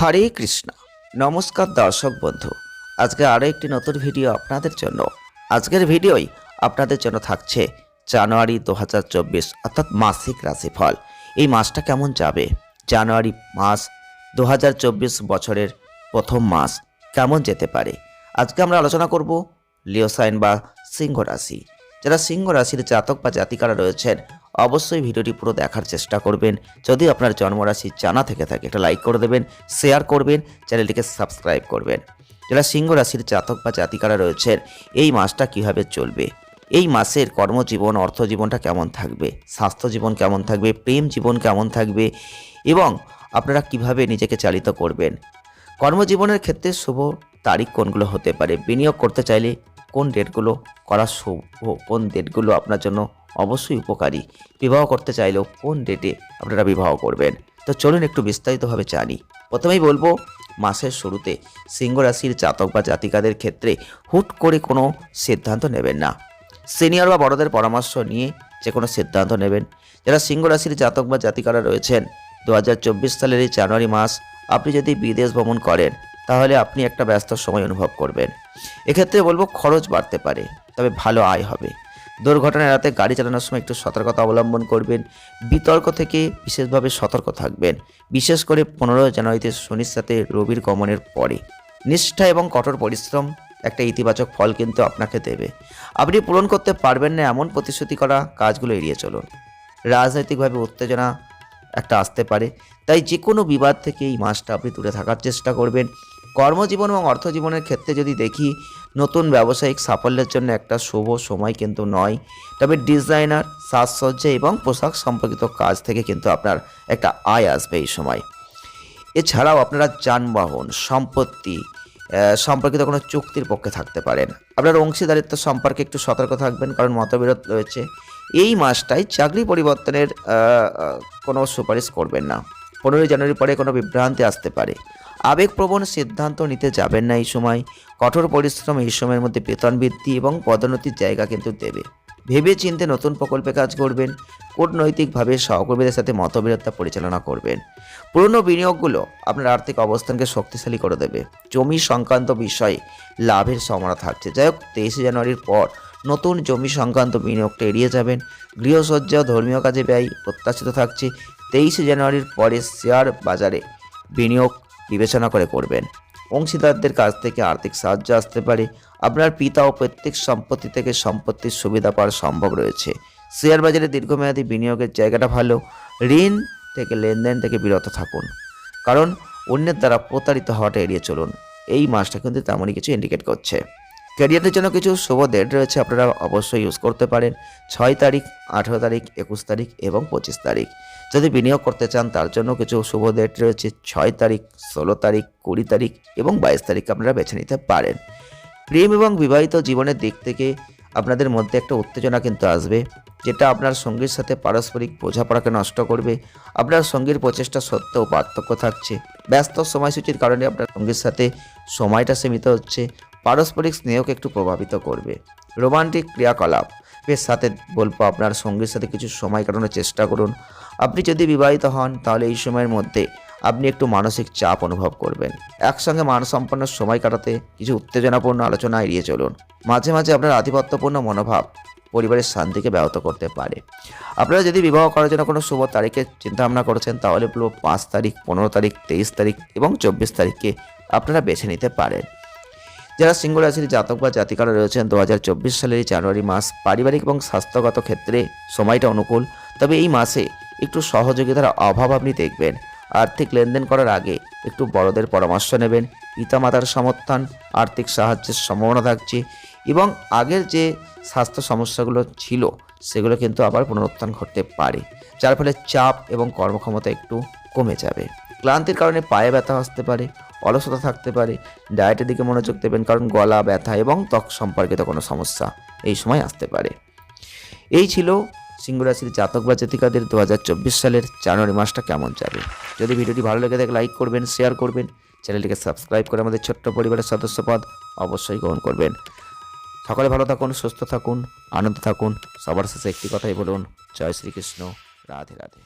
হরে কৃষ্ণ। নমস্কার দর্শক বন্ধু। আজকে আরও একটি নতুন ভিডিও আপনাদের জন্য। আজকের ভিডিওই আপনাদের জন্য থাকছে জানুয়ারি দু হাজার চব্বিশ, অর্থাৎ মাসিক রাশিফল। এই মাসটা কেমন যাবে? জানুয়ারি মাস দু হাজার চব্বিশ বছরের প্রথম মাস কেমন যেতে পারে? আজকে আমরা আলোচনা করব লিওসাইন বা সিংহ রাশি। যারা সিংহ রাশির জাতক বা জাতিকারা রয়েছেন অবশ্যই ভিডিওটি পুরো দেখার চেষ্টা করবেন। যদি আপনার জন্মরাশি জানা থেকে থাকে একটা লাইক করে দেবেন শেয়ার করবেন, চ্যানেলটিকে সাবস্ক্রাইব করবেন। যারা সিংহ রাশির জাতক বা জাতিকারা রয়েছেন, এই মাসটা কীভাবে চলবে? এই মাসের কর্মজীবন অর্থজীবনটা কেমন থাকবে? স্বাস্থ্য জীবন কেমন থাকবে? প্রেম জীবন কেমন থাকবে? এবং আপনারা কীভাবে নিজেকে চালিত করবেন? কর্মজীবনের ক্ষেত্রে শুভ তারিখ কোনগুলো হতে পারে? বিনিয়োগ করতে চাইলে কোন ডেটগুলো করা শুভ, কোন ডেটগুলো আপনার জন্য অবশ্যই উপকারী। বিবাহ করতে চাইলেও কোন ডেটে আপনারা বিবাহ করবেন? তো চলুন একটু বিস্তারিতভাবে জানি। প্রথমেই বলব, মাসের শুরুতে সিংহ রাশির জাতক বা জাতিকাদের ক্ষেত্রে হুট করে কোনো সিদ্ধান্ত নেবেন না। সিনিয়র বা বড়দের পরামর্শ নিয়ে যে কোনো সিদ্ধান্ত নেবেন। যারা সিংহ রাশির জাতক বা জাতিকারা রয়েছেন দু হাজার চব্বিশ সালের এই জানুয়ারি মাস আপনি যদি বিদেশ ভ্রমণ করেন, তাহলে আপনি একটা ব্যস্ত সময় অনুভব করবেন। এক্ষেত্রে বলব খরচ বাড়তে পারে, তবে ভালো আয় হবে। দুর্ঘটনা এড়াতে গাড়ি চালানোর সময় একটু সতর্কতা অবলম্বন করবেন, বিতর্ক থেকে বিশেষভাবে সতর্ক থাকবেন। বিশেষ করে পনেরো জানুয়ারিতে শনির সাথে রবির গমনের পরে। নিষ্ঠা এবং কঠোর পরিশ্রম একটা ইতিবাচক ফল কিন্তু আপনাকে দেবে। আপনি পূরণ করতে পারবেন না এমন প্রতিশ্রুতি করা কাজগুলো এড়িয়ে চলুন। রাজনৈতিকভাবে উত্তেজনা একটা আসতে পারে। তাই যে কোনো বিবাদ থেকে এই মাসটা আপনি দূরে থাকার চেষ্টা করবেন। কর্মজীবন এবং অর্থজীবনের ক্ষেত্রে যদি দেখি নতুন ব্যবসায়িক সাফল্যের জন্য একটা শুভ সময় কিন্তু নয়। তবে ডিজাইনার, সাজসজ্জা এবং পোশাক সম্পর্কিত কাজ থেকে কিন্তু আপনার একটা আয় আসবে এই সময়। এছাড়াও আপনারা যানবাহন, সম্পত্তি সম্পর্কিত কোনো চুক্তির পক্ষে থাকতে পারেন। আপনার অংশীদারিত্ব সম্পর্কে একটু সতর্ক থাকবেন কারণ মতবিরোধ রয়েছে। এই মাসটায় চাকরি পরিবর্তনের কোনো সুপারিশ করবেন না। পনেরোই জানুয়ারি পরে কোনো বিভ্রান্তি আসতে পারে। আবেগপ্রবণ সিদ্ধান্ত নিতে যাবেন না এই সময়। কঠোর পরিশ্রম এই সময়ের মধ্যে বেতন বৃদ্ধি এবং পদোন্নতির জায়গা কিন্তু দেবে। ভেবে চিনতে নতুন প্রকল্পে কাজ করবেন, কূটনৈতিকভাবে সহকর্মীদের সাথে মতবিরোধতা পরিচালনা করবেন। পুরনো বিনিয়োগগুলো আপনার আর্থিক অবস্থানকে শক্তিশালী করে দেবে। জমি সংক্রান্ত বিষয়ে লাভের সম্ভাবনা থাকছে। যাই হোক, তেইশে জানুয়ারির পর নতুন জমি সংক্রান্ত বিনিয়োগটা এড়িয়ে যাবেন। গৃহসজ্জা, ধর্মীয় কাজে ব্যয় প্রত্যাশিত থাকছে। তেইশে জানুয়ারির পরে শেয়ার বাজারে বিনিয়োগ বিবেচনা করে করবেন। অংশীদারদের কাছ থেকে আর্থিক সাহায্য আসতে পারে। আপনার পিতা ও প্রত্যেক সম্পত্তি থেকে সম্পত্তির সুবিধা পাওয়ার সম্ভব রয়েছে। শেয়ার বাজারে দীর্ঘমেয়াদী বিনিয়োগের জায়গাটা ভালো। ঋণ থেকে লেনদেন থেকে বিরত থাকুন। কারণ অন্যের দ্বারা প্রতারিত হওয়াটা এড়িয়ে চলুন। এই মাসটা কিন্তু তেমনই কিছু ইন্ডিকেট করছে। ক্যারিয়ারের জন্য কিছু শুভ ডেট রয়েছে। আপনারা অবশ্যই ইউজ করতে পারেন। ছয় তারিখ, আঠেরো তারিখ, একুশ তারিখ এবং পঁচিশ তারিখ। যদি বিনিয়োগ করতে চান, তার জন্য কিছু শুভ ডেট রয়েছে, ছয় তারিখ, ষোলো তারিখ, কুড়ি তারিখ এবং বাইশ তারিখ আপনারা বেছে নিতে পারেন। প্রেম এবং বিবাহিত জীবনের দিক থেকে আপনাদের মধ্যে একটা উত্তেজনা কিন্তু আসবে, যেটা আপনার সঙ্গীর সাথে পারস্পরিক বোঝাপড়াকে নষ্ট করবে, আপনার সঙ্গীর প্রচেষ্টা সত্ত্বেও পার্থক্য থাকছে। ব্যস্ত সময়সূচির কারণে আপনার সঙ্গীর সাথে সময়টা সীমিত হচ্ছে, পারস্পরিক স্নেহকে একটু প্রভাবিত করবে। রোমান্টিক ক্রিয়াকলাপ এর সাথে বলব আপনার সঙ্গীর সাথে কিছু সময় কাটানোর চেষ্টা করুন। আপনি যদি বিবাহিত হন, তাহলে এই সময়ের মধ্যে আপনি একটু মানসিক চাপ অনুভব করবেন। একসঙ্গে মানসম্পন্ন সময় কাটাতে কিছু উত্তেজনাপূর্ণ আলোচনা এড়িয়ে চলুন। মাঝে মাঝে আপনার আধিপত্যপূর্ণ মনোভাব পরিবারের শান্তিকে ব্যাহত করতে পারে। আপনারা যদি বিবাহ করার জন্য কোনো শুভ তারিখের চিন্তাভাবনা করেছেন, তাহলে পুরো পাঁচ তারিখ, পনেরো তারিখ, তেইশ তারিখ এবং চব্বিশ তারিখকে আপনারা বেছে নিতে পারেন। যারা সিংহ রাশির জাতক বা জাতিকারা রয়েছেন, দু হাজার চব্বিশ সালের জানুয়ারি মাস পারিবারিক এবং স্বাস্থ্যগত ক্ষেত্রে সময়টা অনুকূল। তবে এই মাসে একটু সহযোগিতার অভাব আপনি দেখবেন। আর্থিক লেনদেন করার আগে একটু বড়দের পরামর্শ নেবেন। পিতামাতার সমর্থন, আর্থিক সাহায্যের সম্ভাবনা থাকছে এবং আগের যে স্বাস্থ্য সমস্যাগুলো ছিল, সেগুলো কিন্তু আবার পুনরুত্থান ঘটতে পারে, যার ফলে চাপ এবং কর্মক্ষমতা একটু কমে যাবে। ক্লান্তির কারণে পায়ে ব্যথা আসতে পারে, অলসতা থাকতে পারে, ডায়েটের দিকে মনোযোগ দেবেন কারণ গলা, ব্যথা এবং ত্বক সম্পর্কিত কোনো সমস্যা এই সময় আসতে পারে। এই ছিল সিংহ রাশির জাতক বা জাতিকাদের দু হাজার চব্বিশ সালের জানুয়ারি মাসটা কেমন যাবে। যদি ভিডিওটি ভালো লেগে থাকে লাইক করবেন শেয়ার করবেন, চ্যানেলটিকে সাবস্ক্রাইব করে আমাদের ছোট্ট পরিবারের সদস্য পদ অবশ্যই গ্রহণ করবেন। সকলে ভালো থাকুন, সুস্থ থাকুন, আনন্দ থাকুন, সবার শেষে একটি কথাই বলুন, জয় শ্রীকৃষ্ণ, রাধে রাধে।